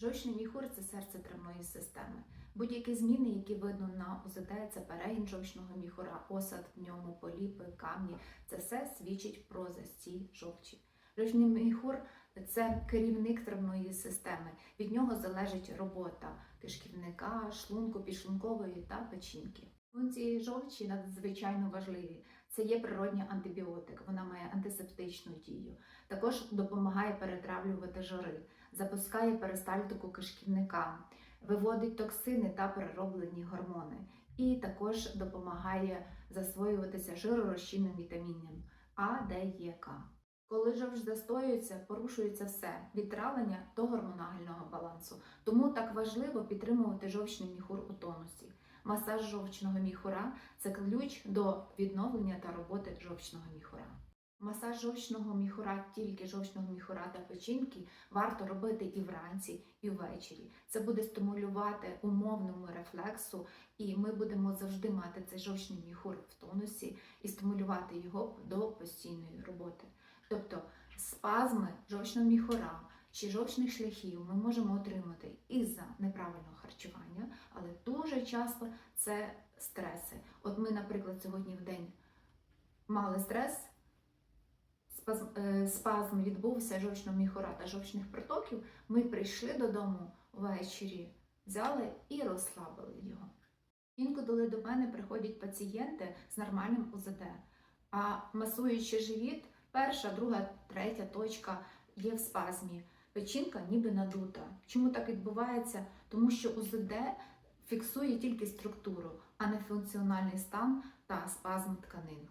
Жовчний міхур це серце травної системи. Будь-які зміни, які видно на УЗД, це перегін жовчного міхура, осад в ньому, поліпи, камні. Це все свідчить про застій жовчі. Жовчний міхур це керівник травної системи. Від нього залежить робота кишківника, шлунку, підшлункової та печінки. Функції жовчі надзвичайно важливі. Це є природній антибіотик, вона має антисептичну дію. Також допомагає перетравлювати жири, запускає перистальтику кишківника, виводить токсини та перероблені гормони. І також допомагає засвоюватися жиророзчинним вітамінам А, Д, Е, К. Коли жовч застоюється, порушується все від травлення до гормонального балансу. Тому так важливо підтримувати жовчний міхур у тонусі. Масаж жовчного міхура це ключ до відновлення та роботи жовчного міхура. Масаж жовчного міхура, тільки жовчного міхура та печінки, варто робити і вранці, і ввечері. Це буде стимулювати умовному рефлексу, і ми будемо завжди мати цей жовчний міхур в тонусі і стимулювати його до постійної роботи. Тобто спазми жовчного міхура чи жовчних шляхів ми можемо отримати із-за неправильного харчування, але дуже часто це стреси. От ми, наприклад, сьогодні в день мали стрес, спазм, е, спазм відбувся жовчного міхура та жовчних протоків. Ми прийшли додому ввечері, взяли і розслабили його. Інколи до мене приходять пацієнти з нормальним УЗД, а масуючи живіт, перша, друга, третя точка є в спазмі. Печінка ніби надута. Чому так відбувається? Тому що УЗД фіксує тільки структуру, а не функціональний стан та спазм тканин.